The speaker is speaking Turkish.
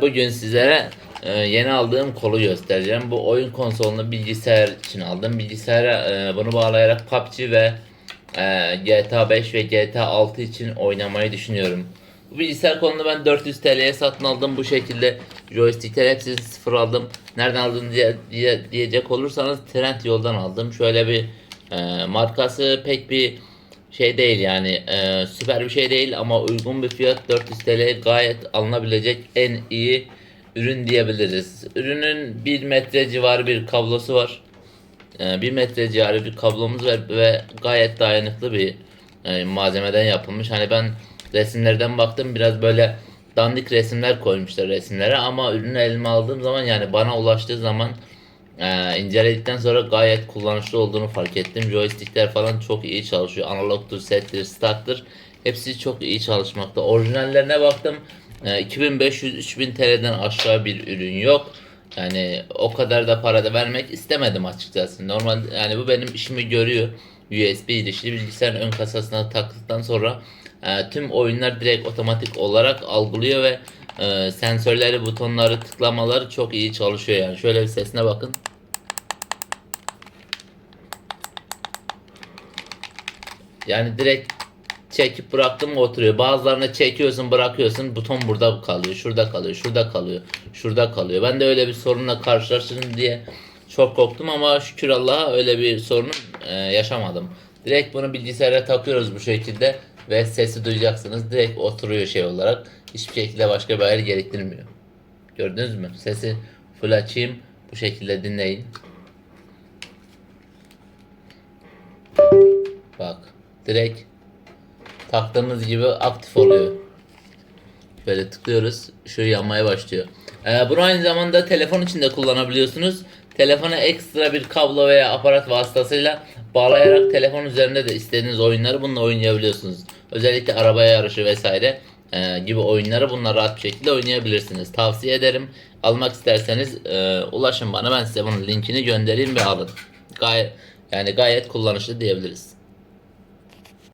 Bugün sizlere e, yeni aldığım kolu göstereceğim. Bu oyun konsolunu bilgisayar için aldım. Bilgisayara e, bunu bağlayarak PUBG ve e, GTA 5 ve GTA 6 için oynamayı düşünüyorum. Bu bilgisayar kolunu ben 400 TL'ye satın aldım. Bu şekilde joystickler hepsini sıfır aldım. Nereden aldın diye, diye- diyecek olursanız Trend yoldan aldım. Şöyle bir e, markası pek bir şey değil yani e, süper bir şey değil ama uygun bir fiyat 400 TL gayet alınabilecek en iyi ürün diyebiliriz. Ürünün 1 metre civarı bir kablosu var. 1 metre civarı bir kablomuz var ve gayet dayanıklı bir e, malzemeden yapılmış. Hani ben resimlerden baktım biraz böyle dandik resimler koymuşlar resimlere ama ürünü elime aldığım zaman yani bana ulaştığı zaman ee, inceledikten sonra gayet kullanışlı olduğunu fark ettim. Joystickler falan çok iyi çalışıyor. Analogtur, settir, starttır. Hepsi çok iyi çalışmakta. Orijinallerine baktım. Ee, 2500-3000 TL'den aşağı bir ürün yok. Yani o kadar da para da vermek istemedim açıkçası. Normal yani bu benim işimi görüyor. USB girişli bilgisayarın ön kasasına taktıktan sonra e, tüm oyunlar direkt otomatik olarak algılıyor ve e, sensörleri, butonları, tıklamaları çok iyi çalışıyor yani. Şöyle bir sesine bakın. Yani direkt çekip bıraktım oturuyor. Bazılarını çekiyorsun bırakıyorsun buton burada kalıyor. Şurada kalıyor. Şurada kalıyor. Şurada kalıyor. Ben de öyle bir sorunla karşılaşırım diye çok korktum ama şükür Allah'a öyle bir sorun e, yaşamadım. Direkt bunu bilgisayara takıyoruz bu şekilde ve sesi duyacaksınız. Direkt oturuyor şey olarak. Hiçbir şekilde başka bir ayar gerektirmiyor. Gördünüz mü? Sesi full açayım. Bu şekilde dinleyin. Bak. Direkt taktığımız gibi aktif oluyor. Böyle tıklıyoruz. Şu yanmaya başlıyor. Ee, bunu aynı zamanda telefon için de kullanabiliyorsunuz. Telefona ekstra bir kablo veya aparat vasıtasıyla bağlayarak telefon üzerinde de istediğiniz oyunları bununla oynayabiliyorsunuz. Özellikle araba yarışı vesaire e, gibi oyunları bununla rahat bir şekilde oynayabilirsiniz. Tavsiye ederim. Almak isterseniz e, ulaşın bana ben size bunun linkini göndereyim ve alın. Gayet yani gayet kullanışlı diyebiliriz.